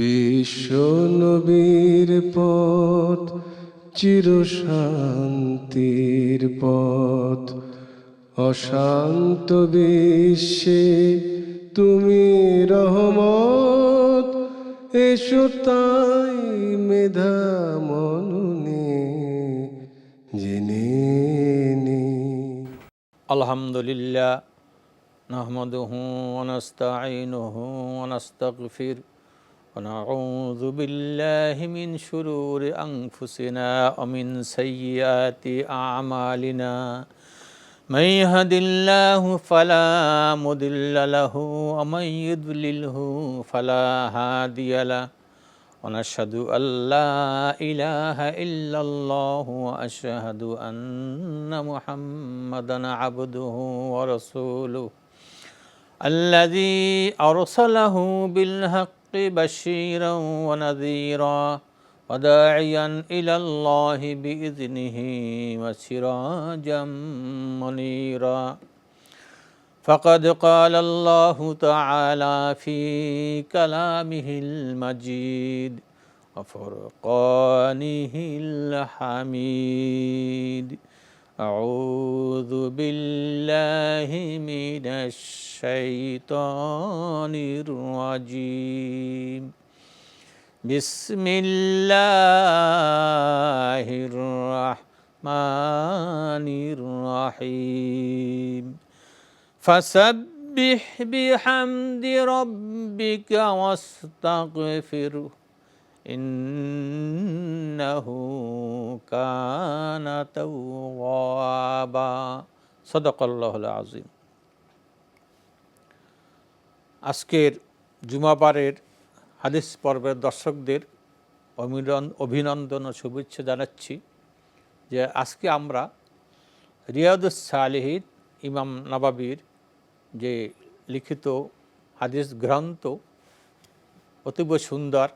বিশ্ব নবীর পথ চিরশান্তির পথ। অশান্ত বিশ্বে তুমি রহমত, এসো তাই মেধা মননে জেনে আলহামদুলিল্লাহ, নাহমদহু অনাস্তাইনহু অনাস্তাগফির ونعوذ بالله من شرور أنفسنا ومن سيئات أعمالنا من يهد الله فلا مضل له ومن يضلله فلا هادي له ونشهد أن لا إله إلا الله وأشهد أن محمدا عبده ورسوله الذي أرسله بالحق بشيرا ونذيرا وداعيا إلى الله بإذنه وسراجا منيرا. فقد قال الله تعالى في كلامه المجيد وفرقانه الحميد. أعوذ بالله من الشيطان الرجيم. بسم الله الرحمن الرحيم. فسبح بحمد ربك واستغفره. إنه كان توابا صدق الله العظيم আজকের জুমাবারের হাদিস পর্বের দর্শকদের অভিনন- অভিনন্দন ও শুভেচ্ছা জানাচ্ছি যে আজকে আমরা রিয়াদুস সালেহিদ ইমাম নবাবির যে লিখিত হাদিস গ্রন্থ অতীব সুন্দর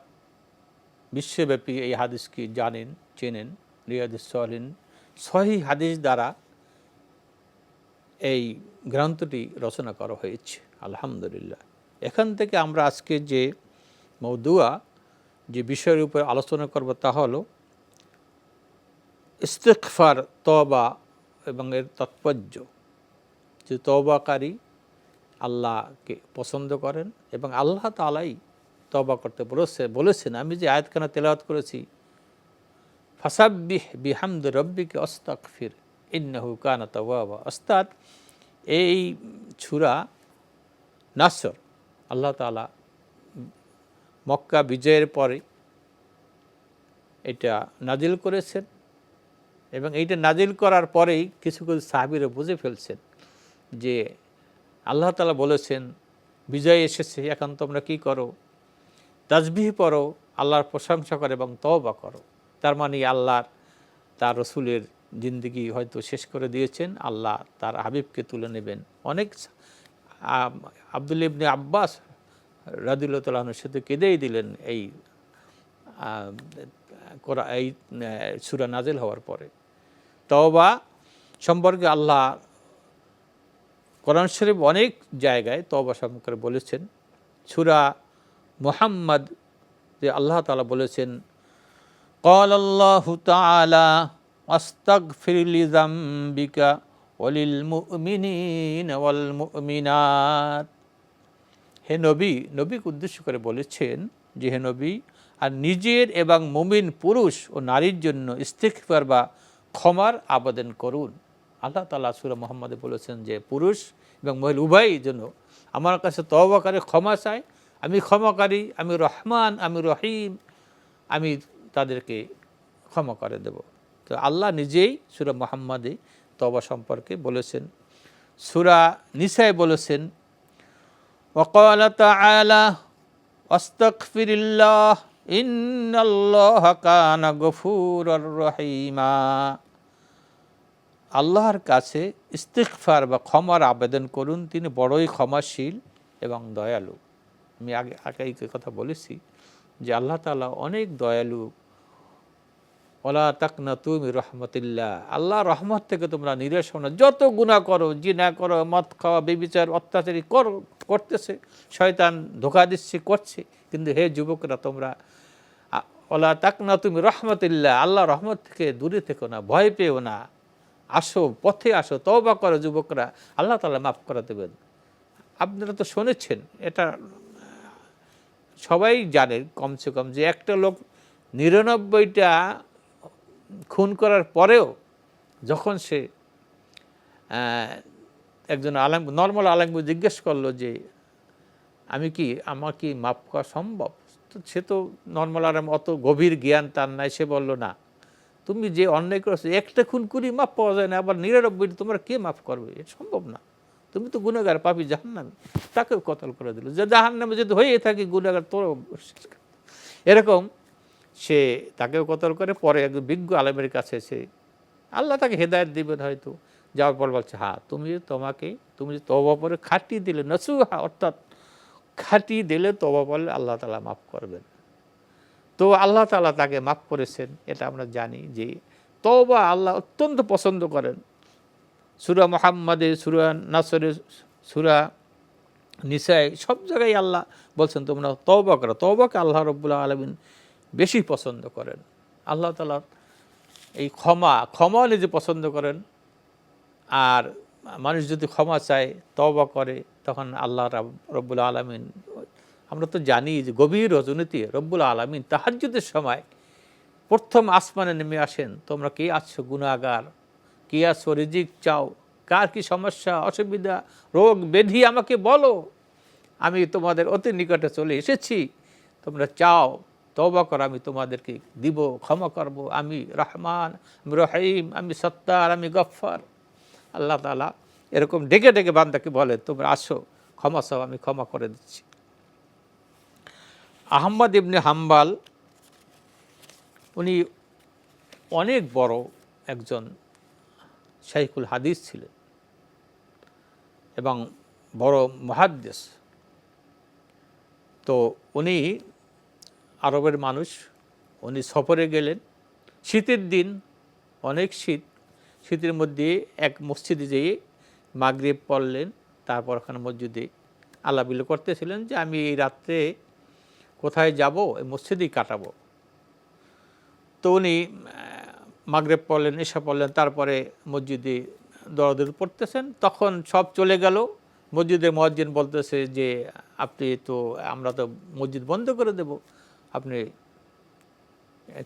বিশ্বব্যাপী এই হাদিসকে জানেন, চেনেন রিয়াদুস সালিন সহি হাদিস দ্বারা এই গ্রন্থটি রচনা করা হয়েছে। আলহামদুলিল্লাহ। এখান থেকে আমরা আজকে যে মৌদুয়া, যে বিষয়ের উপর আলোচনা করব তা হলো ইস্তেকফার তবা এবং এর তাৎপর্য। যে তবাকারী আল্লাহকে পছন্দ করেন এবং আল্লাহ তালাই তবা করতে বলেছে, বলেছেন, আমি যে আয়াতখানা তেলাওয়াত করেছি, ফাসাব্বিহ বিহামদ রব্বিকে অস্তাকফির ইন্নাহু কানা তওয়াবা। অস্তাদ এই ছুরা নাসর, আল্লাহ তালা মক্কা বিজয়ের পরে এটা নাজিল করেছেন এবং এইটা নাজিল করার পরেই কিছু কিছু সাহাবিরা বুঝে ফেলছেন যে আল্লাহ তালা বলেছেন, বিজয় এসেছে, এখন তোমরা কি করো? তাজবিহ পড়ো, আল্লাহর প্রশংসা করো এবং তওবা করো। তার মানে আল্লাহর তার রসুলের জিন্দগি হয়তো শেষ করে দিয়েছেন, আল্লাহ তার হাবিবকে তুলে নেবেন। অনেক আব্দুল ইবনে আব্বাস রাদিল্লাহ তালাহনের সাথে কেঁদেই দিলেন এই এই সুরা নাজেল হওয়ার পরে। তওবা সম্পর্কে আল্লাহ কোরআন শরীফ অনেক জায়গায় তওবা সম্পর্কে বলেছেন। সুরা মোহাম্মদ, যে আল্লাহ তালা বলেছেন কল আল্লাহ তালা আস্তাক ফিরিলিজাম্বিকা অলিল মুমিনাত। হে নবী, নবীকে উদ্দেশ্য করে বলেছেন যে, হে নবী, আর নিজের এবং মুমিন পুরুষ ও নারীর জন্য ইস্তিকফার বা ক্ষমার আবেদন করুন। আল্লাহ তালা সুরা মোহাম্মদে বলেছেন যে, পুরুষ এবং মহিলা উভয়ই জন্য আমার কাছে তবাকারে ক্ষমা চায় আমি ক্ষমাকারী আমি রহমান আমি রহিম আমি তাদেরকে ক্ষমা করে দেব তো আল্লাহ নিজেই সুরা মোহাম্মদে তবা সম্পর্কে বলেছেন সুরা নিসায় বলেছেন وقال تعالى واستغفر الله إن الله كان غفورا رحيما আল্লাহর কাছে ইস্তিকফার বা ক্ষমার আবেদন করুন তিনি বড়ই ক্ষমাশীল এবং দয়ালু আমি আগে আগে এই কথা বলেছি যে আল্লাহ তালা অনেক দয়ালু। ওলা তাক তাকনা তুমি রহমতুল্লাহ। আল্লাহ রহমত থেকে তোমরা নিরাশ না। যত গুণা করো, জিনা করো, মদ খাওয়া বেবিচার, অত্যাচারী কর, করতেছে, শয়তান ধোকা দিচ্ছে, করছে। কিন্তু হে যুবকরা, তোমরা ওলা তাকনা তুমি রহমতুল্লাহ। আল্লাহ রহমত থেকে দূরে থেকো না, ভয় পেও না। আসো, পথে আসো, তওবা করো যুবকরা। আল্লাহ তালা মাফ করে দেবেন। আপনারা তো শুনেছেন, এটা সবাই জানে কমসে কম যে একটা লোক নিরানব্বইটা খুন করার পরেও যখন সে একজন আলম নর্মাল আলমকে জিজ্ঞেস করল যে, আমি কি, আমার কি মাপ করা সম্ভব? তো সে তো নর্মাল আলম, অত গভীর জ্ঞান তার নাই, সে বলল, না, তুমি যে অন্যায় করেছ, একটা খুন করি মাপ পাওয়া যায় না, আবার নিরানব্বই তোমরা কে মাফ করবে? এটা সম্ভব না। তুমি তো গুণাগার, পাপি জাহান্নামে। তাকেও কতল করে দিল। যে জাহান্নামে যদি হয়ে থাকে, গুণাগার তোর এরকম সে তাকেও কতল করে, পরে একজন বিজ্ঞ আলেমের কাছে সে আল্লাহ তাকে হেদায়ত দিবেন হয়তো। যাওয়ার পর বলছে হ্যাঁ তুমি তোমাকে, তুমি যে তবা পরে খাটিয়ে দিলে, নসুহা অর্থাৎ খাটিয়ে দিলে তবা পড়লে আল্লাহ তালা মাফ করবেন। তো আল্লাহ তালা তাকে মাফ করেছেন, এটা আমরা জানি যে তবা আল্লাহ অত্যন্ত পছন্দ করেন। সুরা মোহাম্মদে সুরা নাসরে সুরা নিসাই সব জায়গায় আল্লাহ বলছেন, তোমরা তওবা করো। তওবাকে আল্লাহ রব্বুল্লাহ আলমিন বেশি পছন্দ করেন। আল্লাহ তালা এই ক্ষমা ক্ষমা নিজে পছন্দ করেন। আর মানুষ যদি ক্ষমা চায়, তওবা করে, তখন আল্লাহ রব্বুল আলমিন, আমরা তো জানি যে গভীর রজনীতি, রব্বুল আলমিন তাহাজ্জুদের সময় প্রথম আসমানে নেমে আসেন। তোমরা কে আছো? গুণাগার কে আছো রিজিক চাও? কার কি সমস্যা, অসুবিধা, রোগ বেধি আমাকে বলো। আমি তোমাদের অতি নিকটে চলে এসেছি। তোমরা চাও তবা করো, আমি তোমাদেরকে দিব, ক্ষমা করব। আমি রহমান, আমি রহিম, আমি সত্তার, আমি গফ্ফার। আল্লাহ তালা এরকম ডেকে ডেকে বান্দাকে বলে, তোমরা আসো, ক্ষমা চাও, আমি ক্ষমা করে দিচ্ছি। আহম্মদ ইবনে হাম্বাল, উনি অনেক বড় একজন শাইখুল হাদিস ছিলেন এবং বড় মহাদ্দেশ। তো উনি আরবের মানুষ, উনি সফরে গেলেন। শীতের দিন, অনেক শীত। শীতের মধ্যে এক মসজিদে যেয়ে মাগরিব পড়লেন, তারপর ওখানে মসজিদে আল্লাবিল করতেছিলেন যে আমি এই রাত্রে কোথায় যাব, এই মসজিদেই কাটাবো। তো উনি মাগরেব পড়লেন এসা পড়লেন, তারপরে মসজিদে দরদর পড়তেছেন। তখন সব চলে গেল। মসজিদে মসজিদ বলতেছে যে, আপনি তো, আমরা তো মসজিদ বন্ধ করে দেব। আপনি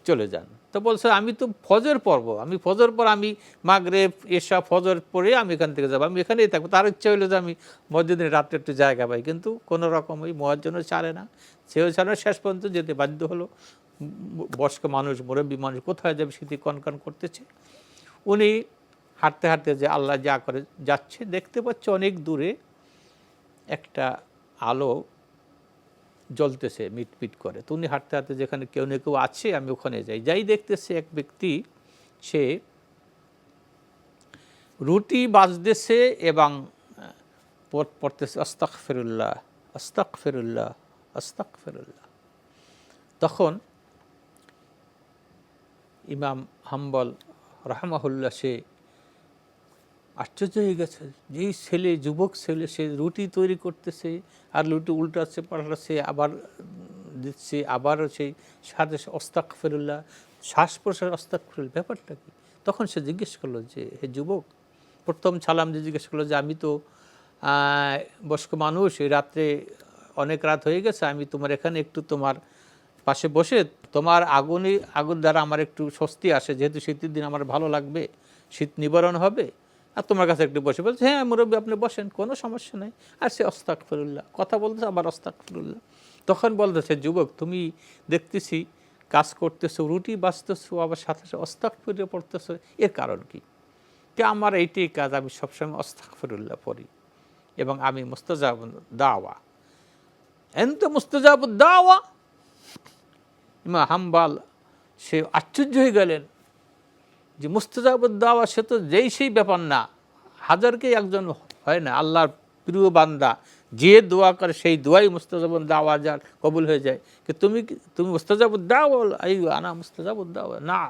চলে যান। তো বলছে, আমি তো ফজর পড়ব। আমি ফজর পর আমি মাগরেব এসা ফজর পরে আমি এখান থেকে যাব। আমি এখানেই থাকব। তার ইচ্ছা হইল যে আমি মসজিদের রাত্রে একটু জায়গা পাই। কিন্তু কোনো রকম ওই মহাজনও ছাড়ে না। সেও ছাড়া শেষ পর্যন্ত যেতে বাধ্য হলো। বয়স্ক মানুষ, মুরব্বী মানুষ কোথায় যাবে স্মৃতি কনকন করতেছে। উনি হাঁটতে হাঁটতে যে আল্লাহ যা করে যাচ্ছে, দেখতে পাচ্ছে অনেক দূরে একটা আলো জ্বলতেছে, মিটমিট করে। তো উনি হাঁটতে হাঁটতে যেখানে কেউ না কেউ আছে, আমি ওখানে যাই। যাই দেখতেছে এক ব্যক্তি, সে রুটি বাজতেছে এবং পড়তেছে আস্তাক ফেরুল্লাহ আস্তাক ফেরুল্লাহ আস্তাক ফেরুল্লাহ তখন ইমাম হাম্বল রহমাহুল্লাহ সে আশ্চর্য হয়ে গেছে। যেই ছেলে, যুবক ছেলে, সে রুটি তৈরি করতেছে আর রুটি উল্টাচ্ছে, পাল্টাচ্ছে, আবার দিচ্ছে, আবারও সেই সাথে অস্তাক ফেরুল্লাহ শ্বাস প্রশ্বাস অস্তাক ফেরুল ব্যাপারটা কি? তখন সে জিজ্ঞেস করল যে, হে যুবক, প্রথম সালাম যে জিজ্ঞেস করল যে, আমি তো বয়স্ক মানুষ, এই রাত্রে অনেক রাত হয়ে গেছে, আমি তোমার এখানে একটু তোমার পাশে বসে তোমার আগুনে আগুন দ্বারা আমার একটু স্বস্তি আসে, যেহেতু শীতের দিন আমার ভালো লাগবে, শীত নিবারণ হবে। আর তোমার কাছে একটু বসে বলছে হ্যাঁ মুরব্বী, আপনি বসেন, কোনো সমস্যা নেই। আর সে অস্তাক ফিরুল্লাহ কথা বলতেছে, আবার অস্তাক ফিরুল্লাহ তখন বলতেছে, যুবক, তুমি দেখতেছি, কাজ করতেছো, রুটি বাঁচতেছো, আবার সাথে সাথে অস্তাক ফিরে পড়তেছো, এর কারণ কি? যে আমার এইটাই কাজ, আমি সবসময় অস্তাক ফিরুল্লাহ পড়ি এবং আমি মুস্তাজাব দাওয়া। এন এন্ত মুস্তাজাব দাওয়া? ইমা হাম্বাল, সে আশ্চর্য হয়ে গেলেন যে মুস্তাজাবুদ দাওয়া সে তো যেই সেই ব্যাপার না। হাজারকে একজন হয় না, আল্লাহর প্রিয় বান্দা। যে দোয়া করে সেই দোয়াই মুস্তাজাবুদ দাওয়া যার কবুল হয়ে যায়। কি তুমি তুমি মুস্তাজাবুদ দাওয়া এই আনা মুস্তাজাবুদ দাওয়া, না।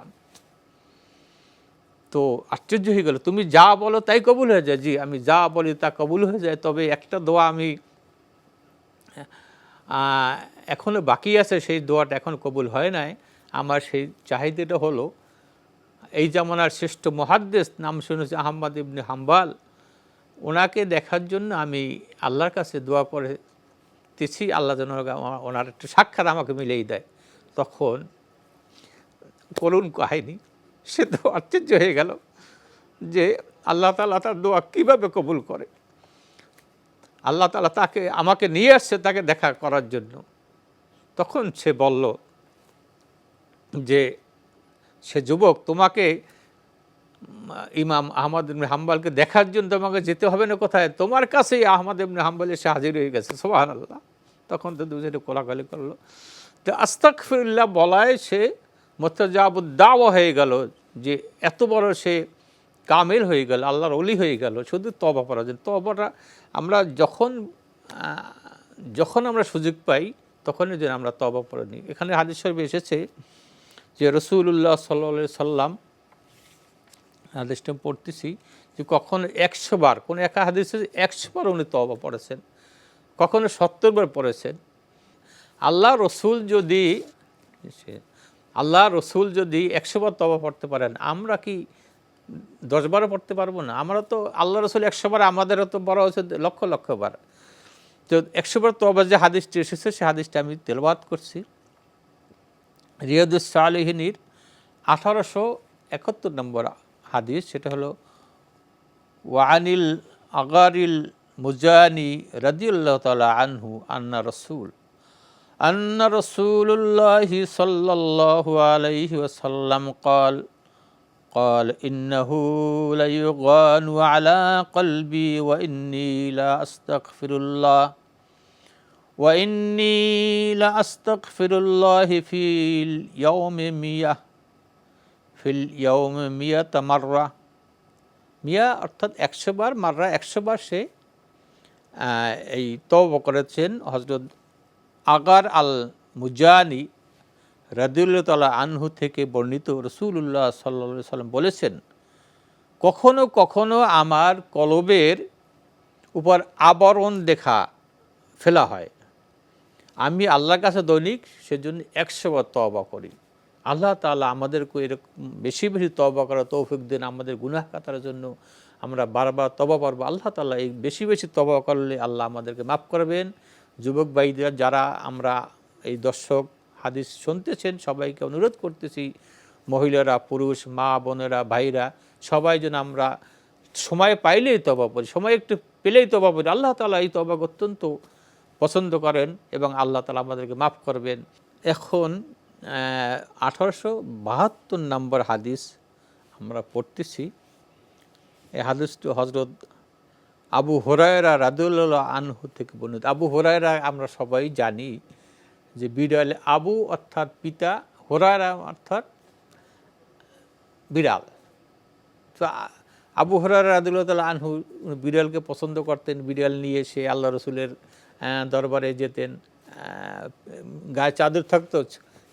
তো আশ্চর্য হয়ে গেল, তুমি যা বলো তাই কবুল হয়ে যায়। জি, আমি যা বলি তা কবুল হয়ে যায়, তবে একটা দোয়া আমি আহ, এখনও বাকি আছে সেই দোয়াটা এখন কবুল হয় নাই। আমার সেই চাহিদাটা হলো এই জামানার শ্রেষ্ঠ মহাদ্দেশ নাম শুনেছি আহম্মদ ইবনে হাম্বাল। ওনাকে দেখার জন্য আমি আল্লাহর কাছে দোয়া করে তেছি আল্লাহ যেন ওনার একটু সাক্ষাৎ আমাকে মিলেই দেয়। তখন করুণ কাহিনী সে তো আশ্চর্য হয়ে গেল যে আল্লাহ তালা তার দোয়া কীভাবে কবুল করে। আল্লাহ তালা তাকে, আমাকে নিয়ে আসছে তাকে দেখা করার জন্য। তখন সে বলল যে, সে যুবক, তোমাকে ইমাম আহমদ ইবনে হাম্বালকে দেখার জন্য তোমাকে যেতে হবে না কোথায়? তোমার কাছেই আহমদ ইবনে হাম্বাল এসে হাজির হয়ে গেছে। সোহান আল্লাহ তখন তো দুজনে কোলাকালি করল। তো আস্তাক ফিরুল্লাহ বলায় সে মোত্তাজাবুদ্দাওয়া হয়ে গেল যে, এত বড় সে কামেল হয়ে গেল, আল্লাহর অলি হয়ে গেল। শুধু তবা করার জন্য। তবাটা আমরা যখন যখন আমরা সুযোগ পাই, তখনই যেন আমরা তবা পড়ে নিই। এখানে হাদিস শরীফে এসেছে যে রসুল্লাহ সাল্লা সাল্লাম হাদিসটা পড়তেছি যে কখনো একশো বার, কোনো একা হাদিসে একশো বার উনি তবা পড়েছেন, কখনো সত্তর বার পড়েছেন। আল্লাহ রসুল যদি, আল্লাহ রসুল যদি একশো বার তবা পড়তে পারেন, আমরা কি দশবারও পড়তে পারব না। আমরা তো আল্লাহ রসুল একশোবার, আমাদেরও তো বড় হয়েছে লক্ষ লক্ষবার তো একশোবার তো আবার যে হাদিসটি এসেছে, সে হাদিসটা আমি তেলবাদ করছি। রিয়দুসালহিনীর আঠারোশো একাত্তর নম্বর হাদিস, সেটা হলো, ওয়ানিল আগারিল মুজানি রাজিউল্লাহ তালা আনহু আন্না রসুল। আন্না রসুল্লাহি সাল্লাহ আলাইহি ওসাল্লাম কল قال إنه ليغان على قلبي وإني لا أستغفر الله وإني لأستغفر الله في اليوم مية في اليوم مية مرة মিয়া অর্থাৎ একশো বার মাররা একশো বার সে আহ, এই তব করেছেন হজরত আগার আল মুজানি রাদিউল্লাহ আনহু থেকে বর্ণিত রসুল্লাহ সাল্লা সাল্লাম বলেছেন, কখনো কখনো আমার কলবের উপর আবরণ দেখা, ফেলা হয়। আমি আল্লাহর কাছে দৈনিক সেজন্য একশো বার তবা করি। আল্লাহ তালা আমাদেরকে এরকম বেশি বেশি তবা করা তৌফিক দেন, আমাদের গুনাহ কাতার জন্য আমরা বারবার তবা পারব আল্লাহ তালা এই বেশি বেশি তবা করলে আল্লাহ আমাদেরকে মাফ করবেন। যুবক ভাইদের, যারা আমরা এই দর্শক হাদিস শুনতেছেন, সবাইকে অনুরোধ করতেছি, মহিলারা, পুরুষ, মা, বোনেরা, ভাইরা, সবাই যেন আমরা সময় পাইলেই তবা পড়ি সময় একটু পেলেই তবা পড়ি আল্লাহ তালা এই তবাকে অত্যন্ত পছন্দ করেন এবং আল্লাহ তালা আমাদেরকে মাফ করবেন। এখন আঠারোশো বাহাত্তর নম্বর হাদিস আমরা পড়তেছি। এই হাদিসটি হজরত আবু হোরায়রা রাদুল্লাহ আনহু থেকে বর্ণিত। আবু হোরায়রা আমরা সবাই জানি যে বিড়ালে আবু অর্থাৎ পিতা হোরায়রা অর্থাৎ বিড়াল। তো আবু হরার রাদুল্লাহ আনহু বিড়ালকে পছন্দ করতেন। বিড়াল নিয়ে সে আল্লাহ রসুলের দরবারে যেতেন। গায়ে চাদর থাকতো।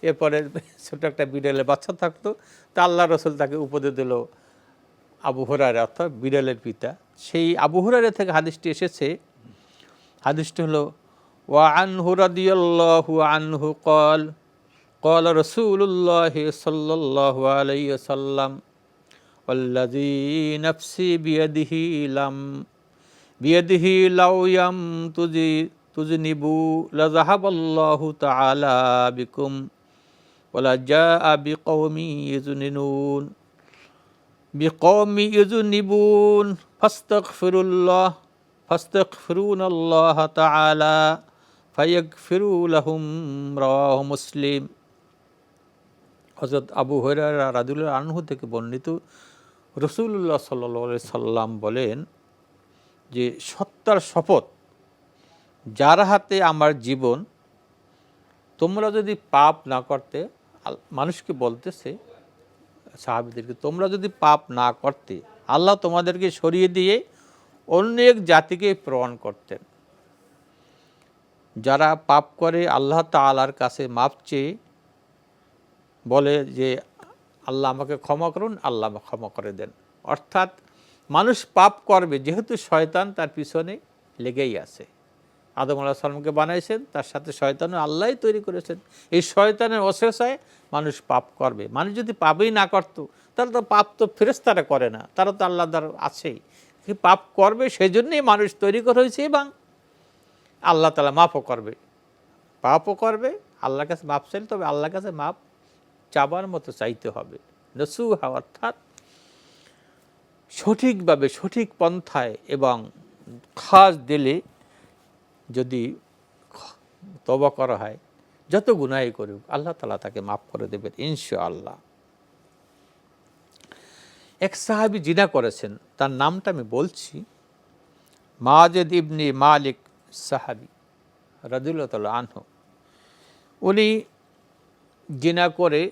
এরপরে ছোট একটা বিড়ালের বাচ্চা থাকতো। তা আল্লাহ রসুল তাকে উপদে দিল আবু হরার অর্থাৎ বিড়ালের পিতা। সেই আবু হরারে থেকে হাদিসটি এসেছে। হাদিসটি হলো وعنه رضي الله عنه قال قال رسول الله صلى الله عليه وسلم والذي نفسي بيده لم بيده لو يم تجي تجنبوا لذهب الله تعالى بكم ولا جاء بقوم يزننون بقوم يذنبون فاستغفر الله فاستغفرون الله تعالى ফাইয়ক ফিরু লাহুম রাহ মুসলিম। হজরত আবু হইরা রাদুল্লাহ আনহু থেকে বর্ণিত রসুল্লাহ সাল্লি সাল্লাম বলেন যে, সত্তার শপথ যার হাতে আমার জীবন, তোমরা যদি পাপ না করতে মানুষকে বলতেছে, সাহাবিদেরকে, তোমরা যদি পাপ না করতে, আল্লাহ তোমাদেরকে সরিয়ে দিয়ে অন্য এক জাতিকে প্রমাণ করতেন। যারা পাপ করে আল্লাহ তাআলার কাছে মাপ চেয়ে বলে যে আল্লাহ আমাকে ক্ষমা করুন, আল্লাহ আমাকে ক্ষমা করে দেন। অর্থাৎ মানুষ পাপ করবে, যেহেতু শয়তান তার পিছনে লেগেই আছে। আদম আল্লাহ সালামকে বানাইছেন, তার সাথে শয়তানও আল্লাহই তৈরি করেছেন। এই শয়তানের অশেষায় মানুষ পাপ করবে। মানুষ যদি পাপই না করতো, তাহলে তো পাপ তো ফেরেস্তারা করে না, তারা তো আল্লাহ আছেই। পাপ করবে সেই জন্যই মানুষ তৈরি করা হয়েছে এবং আল্লাহ তালা মাফও করবে। পাপও করবে, আল্লাহর কাছে মাপ চাইলে তবে আল্লাহর কাছে মাপ চাবার মতো চাইতে হবে। নসুহা অর্থাৎ সঠিকভাবে, সঠিক পন্থায় এবং খাস দিলে যদি তবা করা হয়, যত গুনাই করুক, আল্লাহ তালা তাকে মাফ করে দেবেন ইনশা আল্লাহ এক সাহাবি জিনা করেছেন, তার নামটা আমি বলছি মাজেদ ইবনি মালিক সাহাবি রাদুল্লাহ আনহু। উনি জিনা করে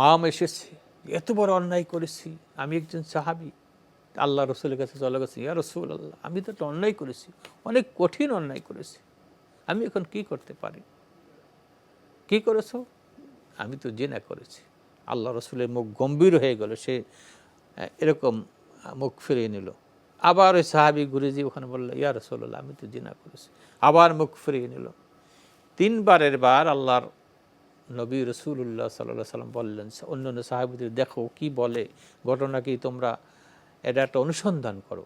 মাম এসেছে, এত বড় অন্যায় করেছি, আমি একজন সাহাবি, আল্লাহ রসুলের কাছে চলে গেছি, ইয়া রসুল আল্লাহ আমি তো একটা অন্যায় করেছি, অনেক কঠিন অন্যায় করেছি, আমি এখন কি করতে পারি? কি করেছ? আমি তো জেনা করেছি। আল্লাহ রসুলের মুখ গম্ভীর হয়ে গেল, সে এরকম মুখ ফিরিয়ে নিল। আবার ওই সাহাবি গুরুজি ওখানে বলল, ইয়া রসুল্লাহ আমি তো জিনা করেছি। আবার মুখ ফিরিয়ে নিল। তিনবারের বার আল্লাহর নবী রসুল্লাহ সাল্লাহ সাল্লাম বললেন অন্য অন্য সাহাবিদের দেখো, কি বলে? ঘটনা কি তোমরা এটা একটা অনুসন্ধান করো?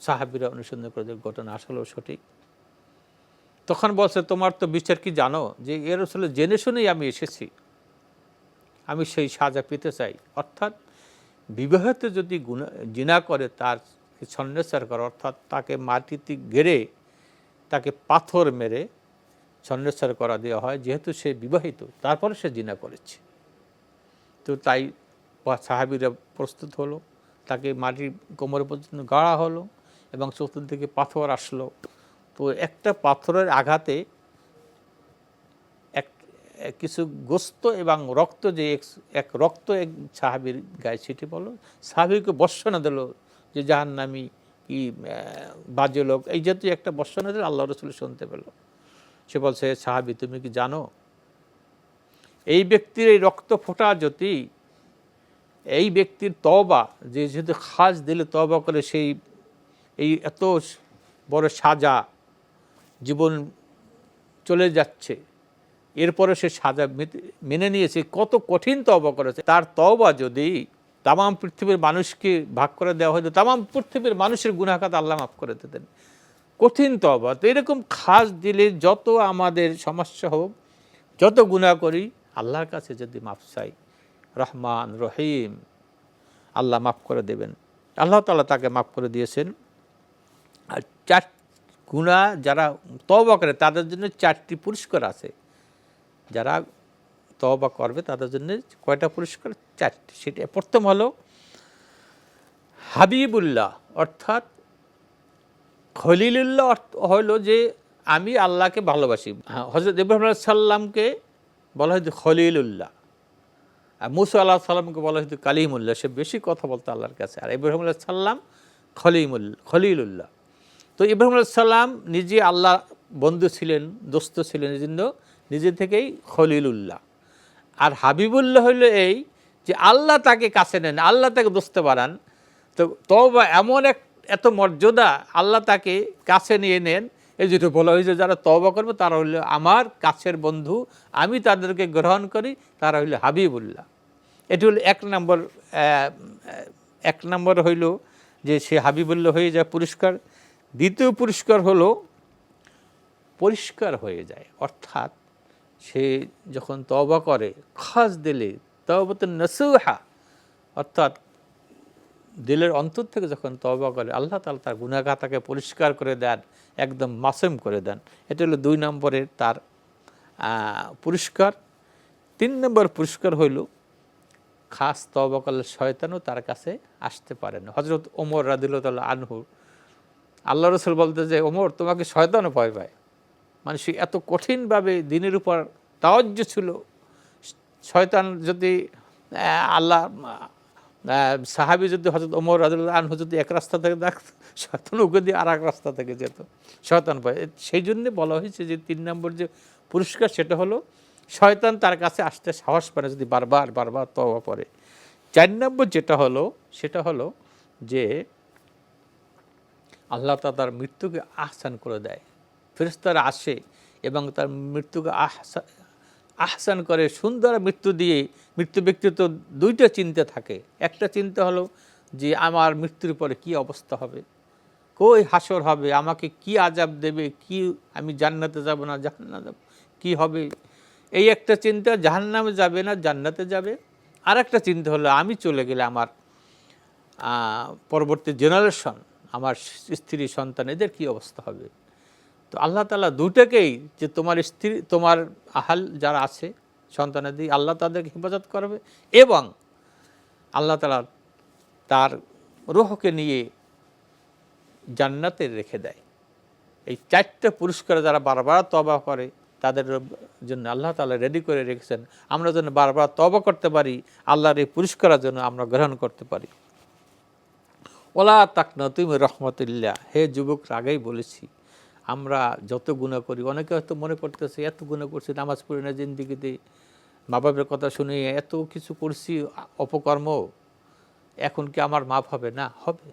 সাহাবিরা অনুসন্ধান করে ঘটনা আসলেও সঠিক। তখন বলছে, তোমার তো বিচার কি জানো? যে এর আসলে জেনে শুনেই আমি এসেছি। আমি সেই সাজা পেতে চাই। অর্থাৎ বিবাহতে যদি গুণা জিনা করে, তার সন্ন্যাসার করে, অর্থাৎ তাকে মাটিতে গেড়ে তাকে পাথর মেরে সন্ন্যাসার করা দেওয়া হয়, যেহেতু সে বিবাহিত, তারপরে সে জিনা করেছে। তো তাই সাহাবীরা প্রস্তুত হলো, তাকে মাটির কোমর পর্যন্ত গাড়া হলো এবং চতুর্দিকে পাথর আসলো। তো একটা পাথরের আঘাতে এক, কিছু গোস্ত এবং রক্ত যে এক রক্ত এক সাহাবির গায়ে ছিটে পড়ল, সাহাবিকে বর্ষণা দিল যে জাহান নামি কি বাজে লোক, এই জাতীয় একটা বর্ষণা দিল আল্লাহ রসুল শুনতে পেল। সে বলছে, সাহাবি, তুমি কি জানো? এই ব্যক্তির এই রক্ত ফোটা যদি, এই ব্যক্তির তবা যে যেহেতু খাস দিলে তবা করে, সেই, এই এত বড় সাজা জীবন চলে যাচ্ছে এরপরে সে সাজা মেনে নিয়েছে, কত কঠিন তবা করেছে, তার তবা যদি তামাম পৃথিবীর মানুষকে ভাগ করে দেওয়া হয়তো তামাম পৃথিবীর মানুষের গুণাখাত আল্লাহ মাফ করে দিতেন। কঠিন তবা তো এরকম খাস দিলে যত আমাদের সমস্যা হোক, যত গুণা করি, আল্লাহর কাছে যদি মাফ চাই, রহমান, রহিম, আল্লাহ মাফ করে দেবেন। আল্লাহ তাআলা তাকে মাফ করে দিয়েছেন। আর চার গুণা যারা তবা করে, তাদের জন্য চারটি পুরস্কার আছে। যারা তবা করবে, তাদের জন্য কয়টা পুরস্কার? চারটি। সেটা প্রথম হলো হাবিবুল্লাহ, অর্থাৎ খলিলুল্লাহ অর্থ হলো যে আমি আল্লাহকে ভালোবাসি। হ্যাঁ হজরত ইব্রাহিম আলাহ সাল্লামকে বলা হয়তো খলিলুল্লাহ, আর মুসা আল্লাহ সাল্লামকে বলা হয়তো কালিমুল্লাহ। সে বেশি কথা বলতো আল্লাহর কাছে। আর ইব্রাহিম আলাহ সাল্লাম খলিমুল, খলিলুল্লাহ। তো ইব্রাহিম সাল্লাম নিজে আল্লাহ বন্ধু ছিলেন, দোস্ত ছিলেন, এই জন্য নিজে থেকেই খলিলুল্লাহ। আর হাবিবুল্লাহ হইল এই যে আল্লাহ তাকে কাছে নেন, আল্লাহ তাকে দোস্তে পারান তো তবা এমন এক, এত মর্যাদা আল্লাহ তাকে কাছে নিয়ে নেন। এই যেটা বলা হয়েছে, যারা তবা করবে, তারা হইল আমার কাছের বন্ধু, আমি তাদেরকে গ্রহণ করি, তারা হইল হাবিবুল্লাহ। এটি হলো এক নম্বর এক নম্বর হইল যে সে হাবিবুল্লাহ হয়ে যায় পুরস্কার। দ্বিতীয় পুরস্কার হলো পরিষ্কার হয়ে যায়, অর্থাৎ সে যখন তবা করে, খাস দিলে তবত নসুহা, অর্থাৎ দিলের অন্তর থেকে যখন তবা করে, আল্লাহ তালা তার গুণাগাতাকে পরিষ্কার করে দেন, একদম মাসুম করে দেন। এটা হলো দুই নম্বরের তার পুরস্কার। তিন নম্বর পুরস্কার হইল, খাস তবা শয়তানও তার কাছে আসতে পারে না। হজরত ওমর রাদিল্লাহ আনহু, আল্লাহ রসুল বলতে যে ওমর, তোমাকে শয়তানও ভয় পায়। মানে সে এত কঠিনভাবে দিনের উপর তাওয়াজ্য ছিল। শয়তান যদি আল্লাহ সাহাবি যদি হজরত ওমর রাজুল্লাহ আনহু যদি এক রাস্তা থেকে দেখত শয়তান ওকে দিয়ে আর এক রাস্তা থেকে যেত। শয়তান ভয়। সেই জন্যে বলা হয়েছে যে তিন নম্বর যে পুরস্কার সেটা হলো, শয়তান তার কাছে আসতে সাহস পায় যদি বারবার বারবার তবা পড়ে চার নম্বর যেটা হলো, সেটা হলো যে আল্লাহ তা তার মৃত্যুকে আহসান করে দেয়। ফেরেস্তারা আসে এবং তার মৃত্যুকে আহসা, আহসান করে, সুন্দর মৃত্যু দিয়ে মৃত্যু ব্যক্তি তো দুইটা চিন্তা থাকে। একটা চিন্তা হলো যে, আমার মৃত্যুর পরে কি অবস্থা হবে? কই হাসর হবে? আমাকে কি আজাব দেবে? কি আমি জান্নাতে যাব না জাহান্না যাব কি হবে? এই একটা চিন্তা জাহান্নামে যাবে না জান্নাতে যাবে। আর একটা চিন্তা হলো, আমি চলে গেলে আমার পরবর্তী জেনারেশন আমার স্ত্রী সন্তান, এদের কী অবস্থা হবে? তো আল্লাহ তালা দুটাকেই যে তোমার স্ত্রী, তোমার আহাল যারা আছে সন্তানাদি আল্লাহ তাদেরকে হেফাজত করবে এবং আল্লাহ তালা তার রোহকে নিয়ে জান্নাতে রেখে দেয়। এই চারটে পুরস্কার যারা বারবার তবা করে, তাদের জন্য আল্লাহ তালা রেডি করে রেখেছেন। আমরা যেন বারবার তবা করতে পারি, আল্লাহর এই পুরস্কারের জন্য আমরা গ্রহণ করতে পারি। ওলা তাক না তুমি রহমতুল্লাহ। হে যুবক আগেই বলেছি আমরা যত গুণা করি, অনেকে হয়তো মনে করতেছে, এত গুণা করছি, নামাজ পড়ি না, জিন্দিগিতে। মা বাপের কথা শুনে এত কিছু করছি, অপকর্ম, এখন কি আমার মাপ হবে? না, হবে।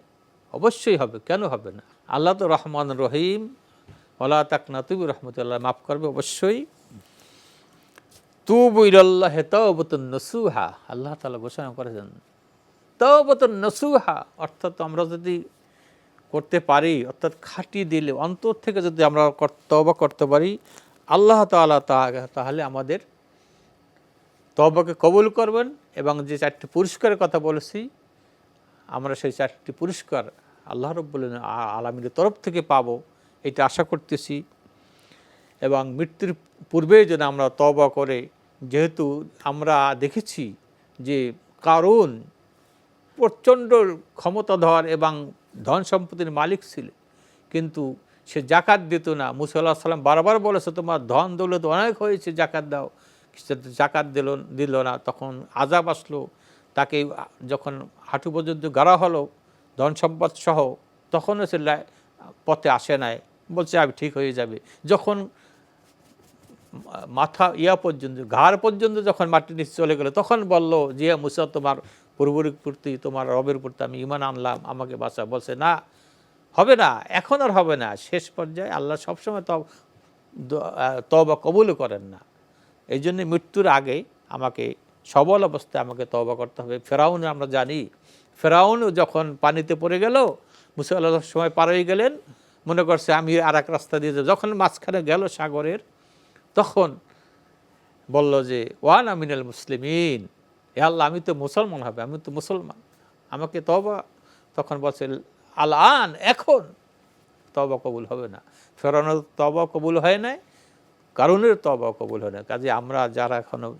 অবশ্যই হবে। কেন হবে না? আল্লাহ তো রহমান রহিম। ওলা তাক না তুমি রহমতুল্লাহ মাফ করবে অবশ্যই। তু বইরাল্লাহ তবতন নসুহা। আল্লাহ তালা ঘোষণা করেছেন তবতন নসুহা অর্থাৎ আমরা যদি করতে পারি, অর্থাৎ খাটি দিলে, অন্তর থেকে যদি আমরা তওবা করতে পারি, আল্লাহ তাআলা তা- তাহলে আমাদের তবাকে কবুল করবেন এবং যে চারটি পুরস্কারের কথা বলেছি, আমরা সেই চারটি পুরস্কার আল্লাহ রব্বুল আলমীর তরফ থেকে পাবো, এটা আশা করতেছি। এবং মৃত্যুর পূর্বে যেন আমরা তবা করে, যেহেতু আমরা দেখেছি যে কারণ প্রচণ্ড ক্ষমতাধর এবং ধন সম্পত্তির মালিক ছিল। কিন্তু সে জাকাত দিত না। মুসাল্লাহ সাল্লাম বারবার বলেছে, তোমার ধন দৌলত অনেক হয়েছে, জাকাত দাও। সে জাকাত দিল দিল না। তখন আজাব আসলো। তাকে যখন হাঁটু পর্যন্ত গাড়া হলো, ধন সম্পদ সহ, তখনও সে পথে আসে নাই। বলছে আমি ঠিক হয়ে যাবে। যখন মাথা ইয়া পর্যন্ত, ঘাড় পর্যন্ত যখন মাটির নিচে চলে গেলো, তখন বলল, যে মুসা, তোমার পূর্বরিক প্রতি তোমার রবের প্রতি আমি ইমান আনলাম, আমাকে বাঁচা বলছে, না, হবে না, এখন আর হবে না। শেষ পর্যায়ে আল্লাহ সবসময় তব তবা কবুল করেন না। এই জন্য মৃত্যুর আগে আমাকে, সবল অবস্থায় আমাকে তবা করতে হবে। ফেরাউন আমরা জানি, ফেরাউন যখন পানিতে পড়ে গেল, মুসা আল্লাহ সময় পার হয়ে গেলেন, মনে করছে, আমি আর এক রাস্তা দিয়ে। যখন মাঝখানে গেল সাগরের, তখন বলল যে, ওয়ান আমিনাল মুসলিমিন। এ আল্লাহ, আমি তো মুসলমান হবে, আমি তো মুসলমান। আমাকে তবা তখন বলছে আল আন এখন তবা কবুল হবে না। ফেরানোর তবা কবুল হয় নাই কারণের তবা কবুল হয় না কাজে আমরা যারা এখনও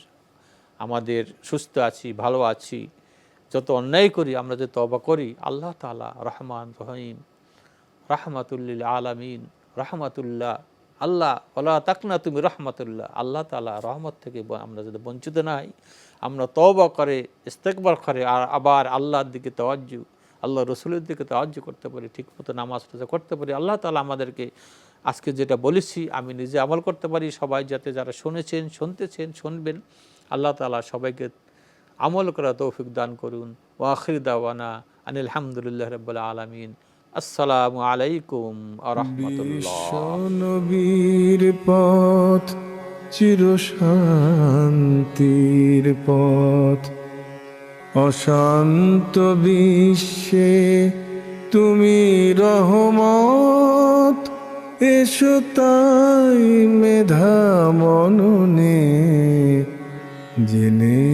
আমাদের সুস্থ আছি, ভালো আছি, যত অন্যায় করি, আমরা যে তবা করি, আল্লাহ তালা রহমান রহিম রাহমাতুল্লিল আলামিন, রাহমাতুল্লাহ আল্লাহ, ওলা তাকনা তুমি রহমাতুল্লাহ। আল্লাহ তালা রহমত থেকে আমরা যদি বঞ্চিত নাই আমরা তওবা করে, ইস্তেকবার করে, আর আবার আল্লাহর দিকে তওয়াজ্জু আল্লাহ রসুলের দিকে তওয়াজ্জু করতে পারি ঠিক মতো নামাজ রোজা করতে পারি, আল্লাহ তালা আমাদেরকে আজকে যেটা বলেছি, আমি নিজে আমল করতে পারি, সবাই যাতে যারা শুনেছেন, শুনতেছেন, শুনবেন, আল্লাহ তালা সবাইকে আমল করা তৌফিক দান করুন। ও আখির দাওয়ানা আনিল হামদুলিল্লাহ রব্বুল আলমিন। আসসালামু আলাইকুম নবীর পথ চির শান্তির পথ। অশান্ত বিশ্বে তুমি রহমত, এসো তাই মেধা মননে। জেনে